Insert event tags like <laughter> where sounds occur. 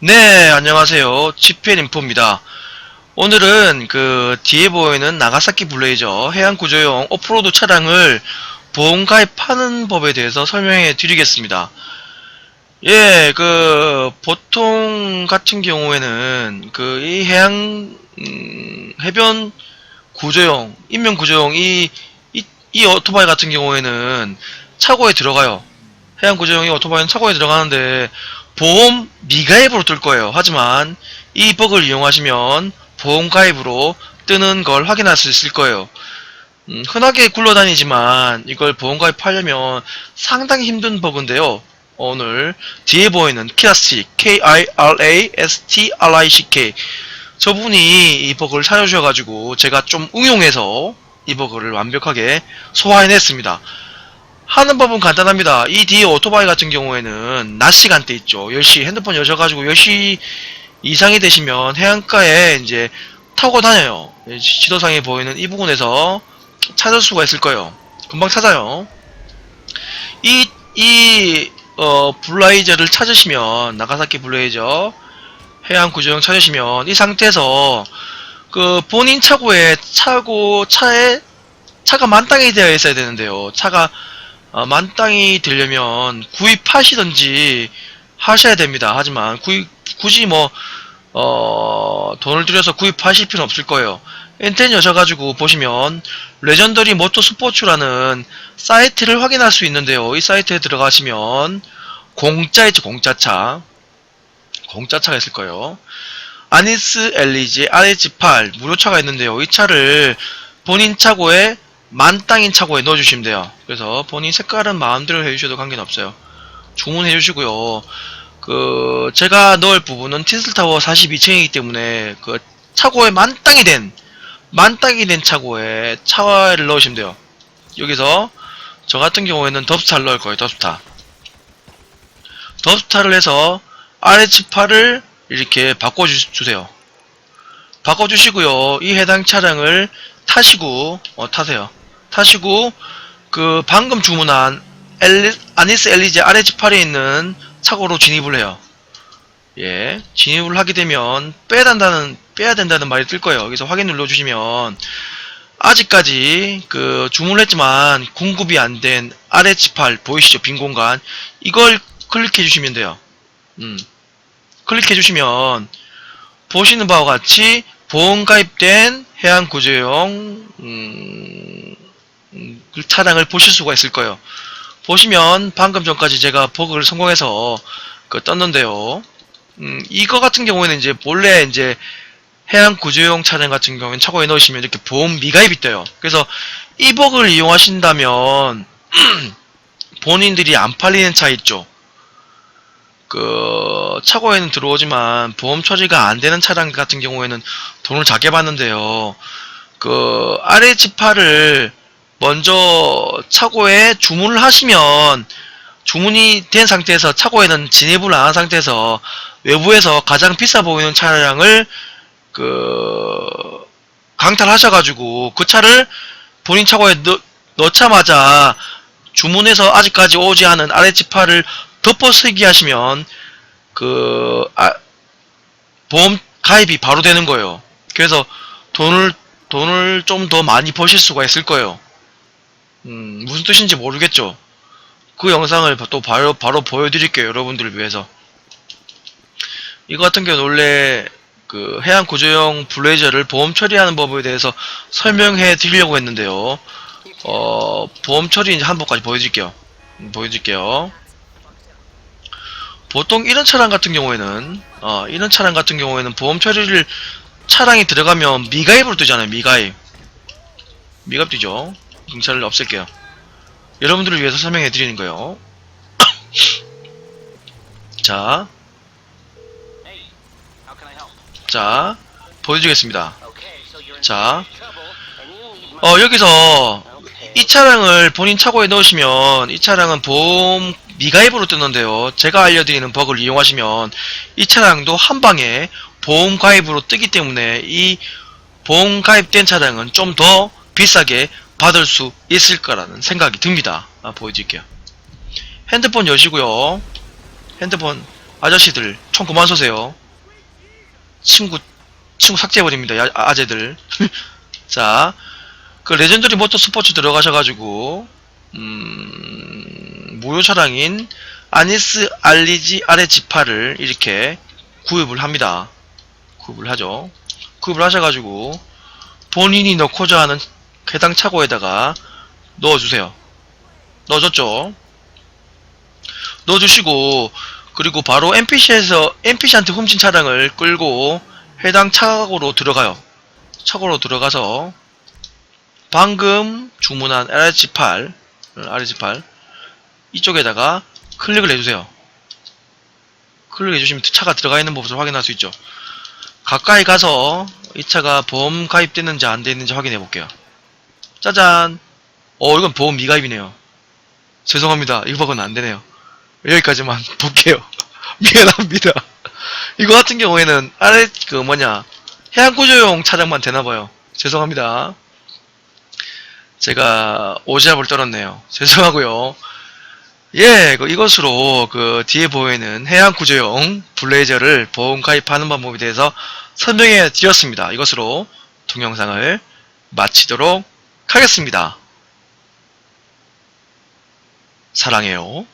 네, 안녕하세요. GPN 인포입니다. 오늘은 그 뒤에 보이는 나가사키 블레이저 해양 구조용 오프로드 차량을 보험 가입하는 법에 대해서 설명해 드리겠습니다. 예, 그 보통 같은 경우에는 그 이 해양 음, 해변 구조용 인명 구조용 이, 이, 이 오토바이 같은 경우에는 차고에 들어가요. 해양 구조용 이 오토바이는 차고에 들어가는데 보험 미가입으로 뜰 거예요. 하지만 이 버그를 이용하시면 보험 가입으로 뜨는 걸 확인할 수 있을 거예요. 음, 흔하게 굴러다니지만 이걸 보험 가입하려면 상당히 힘든 버그인데요. 오늘 뒤에 보이는 키라스틱 K-I-R-A-S-T-R-I-C-K 저분이 이 버그를 찾아주셔가지고 제가 좀 응용해서 이 버그를 완벽하게 소화해냈습니다. 하는 법은 간단합니다. 이 뒤에 오토바이 같은 경우에는 낮 시간대 있죠. 10시 핸드폰 여셔가지고 10시 이상이 되시면 해안가에 이제 타고 다녀요. 지도상에 보이는 이 부분에서 찾을 수가 있을 거예요. 금방 찾아요. 이, 이, 어, 블라이저를 찾으시면, 나가사키 블레이저, 해안 구조용 찾으시면, 이 상태에서, 그, 본인 차고에, 차고, 차에, 차가 만땅이 되어 있어야 되는데요. 차가, 어, 만땅이 되려면 구입하시든지 하셔야 됩니다. 하지만 구입, 굳이 뭐 어, 돈을 들여서 구입하실 필요는 없을 거예요. 인터넷 여셔가지고 보시면 레전더리 모터 스포츠라는 사이트를 확인할 수 있는데요. 이 사이트에 들어가시면 공짜 있죠, 공짜차. 공짜차가 있을 거예요. 아니스 엘리지 RH8 무료차가 있는데요. 이 차를 본인 차고에 만땅인 차고에 넣어주시면 돼요. 그래서 본인 색깔은 마음대로 해주셔도 관계는 없어요. 주문해 주시고요. 그 제가 넣을 부분은 티슬타워 42층이기 때문에 그 차고에 만땅이 된 만땅이 된 차고에 차를 넣으시면 돼요. 여기서 저 같은 경우에는 덥스타를 넣을 거예요. 덥스타. 덥스타를 해서 RH8을 이렇게 바꿔주세요. 바꿔주시고요. 이 해당 차량을 타시고 어, 타세요. 타시고 그 방금 주문한 엘리, 아니스 엘리제 RH8에 있는 차고로 진입을 해요. 예, 진입을 하게 되면 빼야 된다는 빼야 된다는 말이 뜰 거예요. 여기서 확인 눌러주시면 아직까지 그 주문했지만 공급이 안된 RH8 보이시죠? 빈 공간 이걸 클릭해 주시면 돼요. 음, 클릭해 주시면 보시는 바와 같이 보험 가입된 해양 구조용 음, 차량을 보실 수가 있을 거예요. 보시면 방금 전까지 제가 버그를 성공해서 그 떴는데요. 음, 이거 같은 경우에는 이제 본래 이제 해양 구조용 차량 같은 경우에는 차고에 넣으시면 이렇게 보험 미가입이 떠요. 그래서 이 버그를 이용하신다면 <clears throat> 본인들이 안 팔리는 차 있죠. 그 차고에는 들어오지만 보험 처리가 안 되는 차량 같은 경우에는 돈을 작게 받는데요. 그 RH8을 먼저 차고에 주문을 하시면 주문이 된 상태에서 차고에는 진입을 안 한 상태에서 외부에서 가장 비싸 보이는 차량을 그 강탈하셔가지고 그 차를 본인 차고에 넣, 넣자마자 주문해서 아직까지 오지 않은 RH8을 덮어쓰기 하시면 그 아, 보험 가입이 바로 되는 거예요. 그래서 돈을 돈을 좀 더 많이 버실 수가 있을 거예요. 음, 무슨 뜻인지 모르겠죠. 그 영상을 또 바로, 바로 보여드릴게요. 여러분들을 위해서. 이거 같은 경우는 원래 그 해양 구조용 블레이저를 보험 처리하는 법에 대해서 설명해 드리려고 했는데요. 어, 보험 처리 이제 한 번까지 보여드릴게요. 음, 보여드릴게요. 보통 이런 차량 같은 경우에는, 어, 이런 차량 같은 경우에는 보험 처리를 차량이 들어가면 미가입으로 뜨잖아요. 미가입. 미가입 뜨죠. 경찰을 없앨게요. 여러분들을 위해서 설명해 드리는 거예요. <coughs> 자? 자, in 자, 어, 여기서. 이 차량을 본인 차고에 넣으시면 이 차량은 보험 미가입으로 뜨는데요. 제가 알려드리는 버그를 이용하시면 이 차량도 한 방에 보험 가입으로 뜨기 때문에 이 보험 가입된 차량은 좀 더 비싸게 받을 수 있을 거라는 생각이 듭니다. 아, 보여드릴게요. 핸드폰 여시고요. 핸드폰 아저씨들 총 그만 쏘세요. 친구 친구 삭제해버립니다. 야- 아재들. <laughs> 자, 그 레전더리 모터 스포츠 들어가셔가지고 음, 무료 차량인 아니스 알리지 아래 지파를 이렇게 구입을 합니다. 구입을 하죠. 구입을 하셔가지고 본인이 넣고자 하는 해당 차고에다가 넣어주세요. 넣어줬죠. 넣어주시고 그리고 바로 NPC에서 NPC한테 훔친 차량을 끌고 해당 차고로 들어가요. 차고로 들어가서 방금 주문한 RG8, RG8 이쪽에다가 클릭을 해주세요. 클릭해주시면 차가 들어가 있는 모습을 확인할 수 있죠. 가까이 가서 이 차가 보험 가입됐는지 안 됐는지 확인해 볼게요. 짜잔! 어, 이건 보험 미가입이네요. 죄송합니다. 이 버그는 안 되네요. 여기까지만 <laughs> 볼게요. <laughs> 미안합니다. 이거 같은 경우에는 아래 그 뭐냐 해양구조용 차량만 되나봐요. 죄송합니다. 제가 오지랖을 떨었네요. 죄송하고요. 예, 그 이것으로 그 뒤에 보이는 해양구조용 블레이저를 보험 가입하는 방법에 대해서 설명해 드렸습니다. 이것으로 동영상을 마치도록 하겠습니다. 사랑해요.